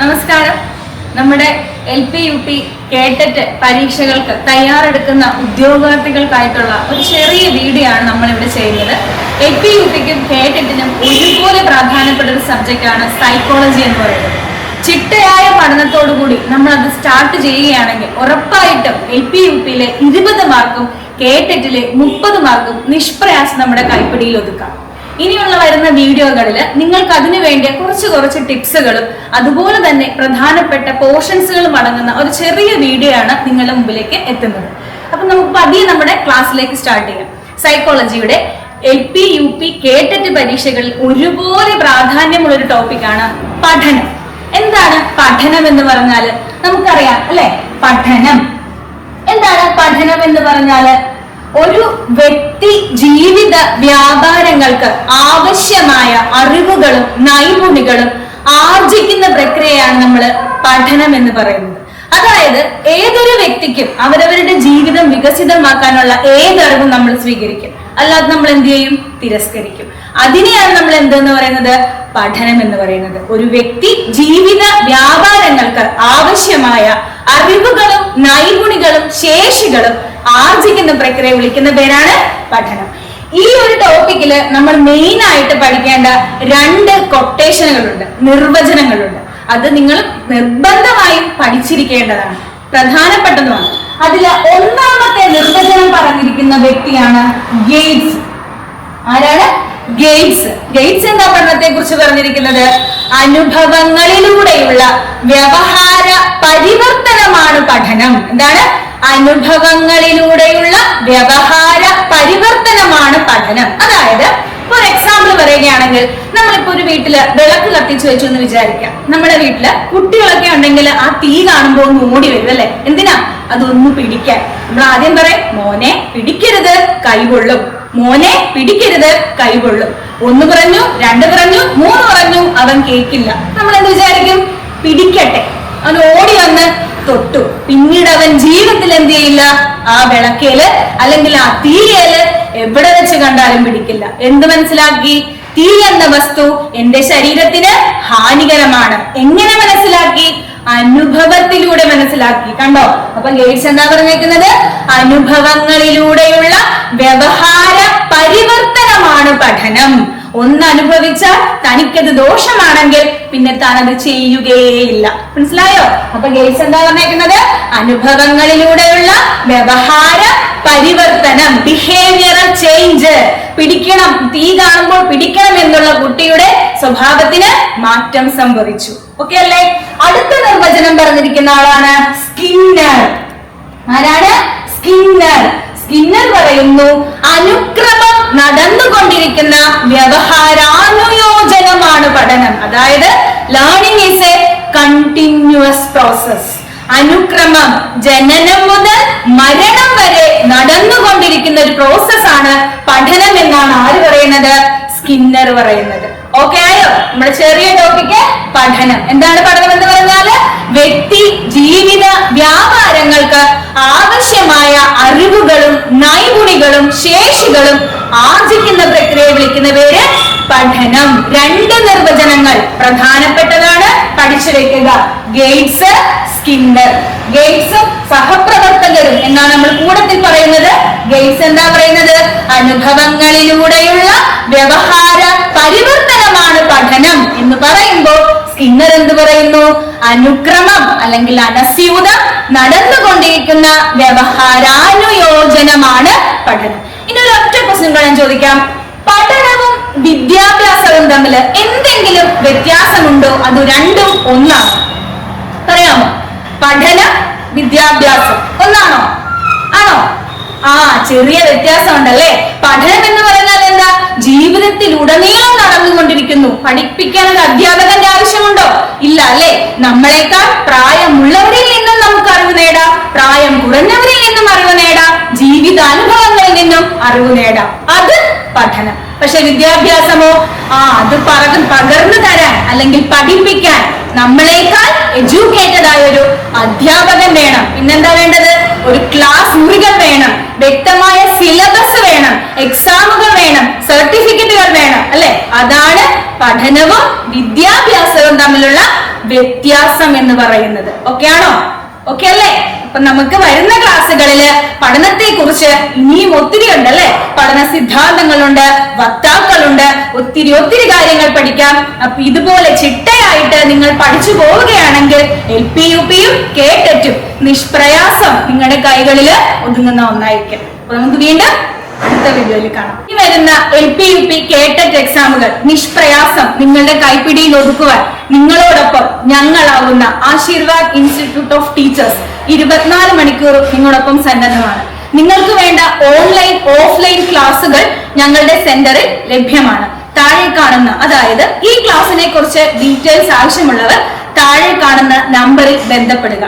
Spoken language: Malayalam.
നമസ്കാരം. നമ്മുടെ L P U P KTET പരീക്ഷകൾക്ക് തയ്യാറെടുക്കുന്ന ഉദ്യോഗാർത്ഥികൾക്കായിട്ടുള്ള ഒരു ചെറിയ വീഡിയോ ആണ് നമ്മളിവിടെ ചെയ്യുന്നത്. എൽ പി യു പിക്കും കേട്ടറ്റിനും ഒരുപോലെ പ്രാധാന്യപ്പെട്ട ഒരു സബ്ജക്റ്റാണ് സൈക്കോളജി എന്ന് പറയുന്നത്. ചിട്ടയായ പഠനത്തോടുകൂടി നമ്മൾ അത് സ്റ്റാർട്ട് ചെയ്യുകയാണെങ്കിൽ ഉറപ്പായിട്ടും എൽ പി യു പിയിലെ ഇരുപത് മാർക്കും കേട്ടറ്റിലെ മുപ്പത് മാർക്കും നിഷ്പ്രയാസം നമ്മുടെ കൈപ്പിടിയിൽ ഒതുക്കാം. ഇനിയുള്ള വരുന്ന വീഡിയോകളിൽ നിങ്ങൾക്ക് അതിനു വേണ്ടിയ കുറച്ച് കുറച്ച് ടിപ്സുകളും അതുപോലെ തന്നെ പ്രധാനപ്പെട്ട പോർഷൻസുകളും അടങ്ങുന്ന ഒരു ചെറിയ വീഡിയോ ആണ് നിങ്ങളുടെ മുമ്പിലേക്ക് എത്തുന്നത്. അപ്പൊ നമുക്ക് പതിയെ നമ്മുടെ ക്ലാസ്സിലേക്ക് സ്റ്റാർട്ട് ചെയ്യാം. സൈക്കോളജിയുടെ L P U P KTET പരീക്ഷകളിൽ ഒരുപോലെ പ്രാധാന്യമുള്ള ഒരു ടോപ്പിക്കാണ് പഠനം. എന്താണ് പഠനം എന്ന് പറഞ്ഞാൽ നമുക്കറിയാം അല്ലെ? പഠനം. എന്താണ് പഠനം എന്ന് പറഞ്ഞാൽ? ഒരു വ്യക്തി ജീവിത വ്യാപാരങ്ങൾക്ക് ആവശ്യമായ അറിവുകളും നൈപുണികളും ആർജിക്കുന്ന പ്രക്രിയയാണ് നമ്മൾ പഠനം എന്ന് പറയുന്നത്. അതായത് ഏതൊരു വ്യക്തിക്കും അവരവരുടെ ജീവിതം വികസിതമാക്കാനുള്ള ഏതറിവും നമ്മൾ സ്വീകരിക്കും അല്ലാതെ നമ്മൾ എന്ത് ചെയ്യും? തിരസ്കരിക്കും. അതിനെയാണ് നമ്മൾ എന്തെന്ന് പറയുന്നത്? പഠനം എന്ന് പറയുന്നത്. ഒരു വ്യക്തി ജീവിത വ്യാപാരങ്ങൾക്ക് ആവശ്യമായ അറിവുകളും നൈപുണികളും ശേഷികളും ആർജിക്കുന്ന പ്രക്രിയ വിളിക്കുന്ന പേരാണ് പഠനം. ഈ ഒരു ടോപ്പിക്കിൽ നമ്മൾ മെയിൻ ആയിട്ട് പഠിക്കേണ്ട രണ്ട് കൊട്ടേഷനുകളുണ്ട്. നിർവചനങ്ങളുണ്ട്. അത് നിങ്ങൾ നിർബന്ധമായും പഠിച്ചിരിക്കേണ്ടതാണ്. പ്രധാനപ്പെട്ടതുമാണ്. അതിൽ ഒന്നാമത്തെ പറഞ്ഞിരിക്കുന്ന വ്യക്തിയാണ് ഗേറ്റ്സ് ആരാണ്? ഗേറ്റ്സ് ഗേറ്റ്സ് എന്താ പഠനത്തെ കുറിച്ച് പറഞ്ഞിരിക്കുന്നത്? അനുഭവങ്ങളിലൂടെയുള്ള വ്യവഹാര പരിവർത്തനമാണ് പഠനം. എന്താണ്? അനുഭവങ്ങളിലൂടെയുള്ള വ്യവഹാര പരിവർത്തനമാണ് പഠനം. അതായത് ഫോർ എക്സാമ്പിൾ പറയുകയാണെങ്കിൽ നമ്മളിപ്പോ ഒരു വീട്ടിൽ വിളക്ക് കത്തിച്ചു വെച്ചു എന്ന് വിചാരിക്കാം. നമ്മുടെ വീട്ടിൽ കുട്ടികളൊക്കെ ഉണ്ടെങ്കിൽ ആ തീ കാണുമ്പോൾ ഒന്ന് ഓടി വരും അല്ലെ? എന്തിനാ? അതൊന്ന് പിടിക്കാൻ. നമ്മൾ ആദ്യം പറയും മോനെ പിടിക്കരുത് കൈകൊള്ളും മോനെ പിടിക്കരുത് കൈകൊള്ളും ഒന്ന് പറഞ്ഞു രണ്ട് പറഞ്ഞു മൂന്ന് പറഞ്ഞു അവൻ കേക്കില്ല. നമ്മൾ എന്ത് വിചാരിക്കും? പിടിക്കട്ടെ. അവൻ ഓടി വന്ന് തൊട്ടു. പിന്നീട് അവൻ ജീവിതത്തിൽ എന്ത് ചെയ്യില്ല? ആ വിളക്കേൽ അല്ലെങ്കിൽ ആ തീയൽ എവിടെ കണ്ടാലും പിടിക്കില്ല. എന്ത് മനസ്സിലാക്കി? തീ എന്ന വസ്തു എന്റെ ശരീരത്തിന് ഹാനികരമാണ്. എങ്ങനെ മനസ്സിലാക്കി? അനുഭവത്തിലൂടെ മനസ്സിലാക്കി. കണ്ടോ? അപ്പൊ ഗേറ്റ്സ് എന്താ പറഞ്ഞേക്കുന്നത്? അനുഭവങ്ങളിലൂടെയുള്ള വ്യവഹാര പരിവർത്തനമാണ് പഠനം. ഒന്ന് അനുഭവിച്ചാൽ തനിക്കത് ദോഷമാണെങ്കിൽ പിന്നെ താൻ അത് ചെയ്യുകയേയില്ല. മനസ്സിലായോ? അപ്പൊ ഗേറ്റ്സ് എന്താ പറഞ്ഞേക്കുന്നത്? അനുഭവങ്ങളിലൂടെയുള്ള വ്യവഹാര പരിവർത്തനം ബിഹേവിയറൽ ചേഞ്ച് പിടിക്കണം തീ കാണുമ്പോൾ പിടിക്കണം എന്നുള്ള കുട്ടിയുടെ സ്വഭാവത്തിന് മാറ്റം സംഭവിച്ചു. ഓക്കെ അല്ലേ? അടുത്ത നിർവചനം പറഞ്ഞിരിക്കുന്ന ആളാണ് സ്കിന്നർ. ആരാണ്? സ്കിന്നർ. സ്കിന്നർ പറയുന്നു അനുക്രമം നടന്നുകൊണ്ടിരിക്കുന്ന വ്യവഹാരാനുയോജനമാണ് പഠനം. അതായത് learning is a continuous process അനുക്രമം. ജനനം മുതൽ മരണം വരെ നടന്നുകൊണ്ടിരിക്കുന്ന ഒരു പ്രോസസ് ആണ് പഠനം എന്നാണ് ആര് പറയുന്നത്? സ്കിന്നർ പറയുന്നത്. ഓക്കെ ആയോ? നമ്മുടെ ചെറിയ ടോപ്പിക്ക് പഠനം. എന്താണ് പഠനം എന്ന് പറഞ്ഞാൽ വ്യക്തി ജീവിത വ്യാപാരങ്ങൾക്ക് ആവശ്യമായ അറിവുകളും നൈപുണികളും ശേഷികളും ആർജിക്കുന്ന പ്രക്രിയ വിളിക്കുന്ന പേര് പഠനം. രണ്ട് നിർവചനങ്ങൾ പ്രധാനപ്പെട്ടതാണ്. പഠിച്ചു വെക്കുക ഗേറ്റ്സ് സ്കിന്നർ. ഗേറ്റ്സും സഹപ്രവർത്തകരും എന്നാണ് നമ്മൾ കൂടത്തിൽ പറയുന്നത്. ഗേറ്റ്സ് എന്താ പറയുന്നത്? അനുഭവങ്ങളിലൂടെയുള്ള വ്യവഹാര പരിവർത്തനമാണ് പഠനം എന്ന് പറയുമ്പോൾ സ്കിന്നർ എന്ത് പറയുന്നു? അനുക്രമം അല്ലെങ്കിൽ അനസ്യൂതം നടന്നുകൊണ്ടിരിക്കുന്ന വ്യവഹാരാനുയോജനമാണ് പഠനം. ഇനി ഒരു ഒറ്റ ക്വസ്റ്റ്യൻ ഞാൻ ചോദിക്കാം. പഠനവും വിദ്യാഭ്യാസവും തമ്മിൽ എന്തെങ്കിലും വ്യത്യാസമുണ്ടോ? അത് രണ്ടും ഒന്നാണ്. പറയാമോ? പഠന വിദ്യാഭ്യാസം. ഒന്നാണോ? ആണോ? ആ ചെറിയ വ്യത്യാസം ഉണ്ടല്ലേ പഠനം എന്ന് പറഞ്ഞാൽ എന്താ? ജീവിതത്തിൽ ഉടനീളം നടന്നുകൊണ്ടിരിക്കുന്നു. പഠിപ്പിക്കാൻ ഒരു അധ്യാപകന്റെ ആവശ്യമുണ്ടോ? ഇല്ല അല്ലേ? നമ്മളെക്കാൾ പ്രായമുള്ളവരിൽ നിന്നും നമുക്ക് അറിവ് നേടാം. പ്രായം കുറഞ്ഞവരിൽ നിന്നും അറിവ് നേടാം. ജീവിതാനുഭവങ്ങളിൽ നിന്നും അറിവ് നേടാം. അത് പഠനം. പക്ഷെ വിദ്യാഭ്യാസമോ ആ അത് പകർന്നു തരാൻ അല്ലെങ്കിൽ പഠിപ്പിക്കാൻ നമ്മളെക്കാൾ എഡ്യൂക്കേറ്റഡ് ആയ ഒരു അധ്യാപകൻ വേണം. പിന്നെന്താ വേണ്ടത്? ഒരു ക്ലാസ് മുറികൾ വേണം. വ്യക്തമായ സിലബസ് വേണം. എക്സാമുകൾ വേണം. സർട്ടിഫിക്കറ്റുകൾ വേണം. അല്ലെ? അതാണ് പഠനവും വിദ്യാഭ്യാസവും തമ്മിലുള്ള വ്യത്യാസം എന്ന് പറയുന്നത്. ഓക്കെ ആണോ ഓക്കെ അല്ലേ? അപ്പൊ നമുക്ക് വരുന്ന ക്ലാസ്സുകളിൽ പഠനത്തെ കുറിച്ച് ഇനിയും ഒത്തിരി ഉണ്ട് അല്ലെ? പഠന സിദ്ധാന്തങ്ങളുണ്ട് വക്താക്കളുണ്ട് ഒത്തിരി ഒത്തിരി കാര്യങ്ങൾ പഠിക്കാം. അപ്പൊ ഇതുപോലെ ചിട്ടയായിട്ട് നിങ്ങൾ പഠിച്ചു പോവുകയാണെങ്കിൽ എൽ പി യു പിയും കേട്ടറ്റും നിഷ്പ്രയാസം നിങ്ങളുടെ കൈകളിൽ ഒതുങ്ങുന്ന ഒന്നായിരിക്കും. അപ്പൊ നമുക്ക് വീണ്ടും അടുത്ത വീഡിയോയിൽ കാണാം. ഈ വരുന്ന എൽ പി യു പി കേട്ടറ്റ് എക്സാമുകൾ നിഷ്പ്രയാസം നിങ്ങളുടെ കൈപ്പിടിയിൽ ഒതുക്കുവാൻ നിങ്ങളോടൊപ്പം ഞങ്ങളാവുന്ന ആശീർവാദ് ഇൻസ്റ്റിറ്റ്യൂട്ട് ഓഫ് ടീച്ചേഴ്സ് ഇരുപത്തിനാല് മണിക്കൂർ നിങ്ങളോടൊപ്പം സന്നദ്ധമാണ്. നിങ്ങൾക്ക് വേണ്ട ഓൺലൈൻ ഓഫ്ലൈൻ ക്ലാസുകൾ ഞങ്ങളുടെ സെന്ററിൽ ലഭ്യമാണ്. താഴെ കാണുന്ന അതായത് ഈ ക്ലാസ്സിനെ കുറിച്ച് ഡീറ്റെയിൽസ് ആവശ്യമുള്ളവർ താഴെ കാണുന്ന നമ്പറിൽ ബന്ധപ്പെടുക.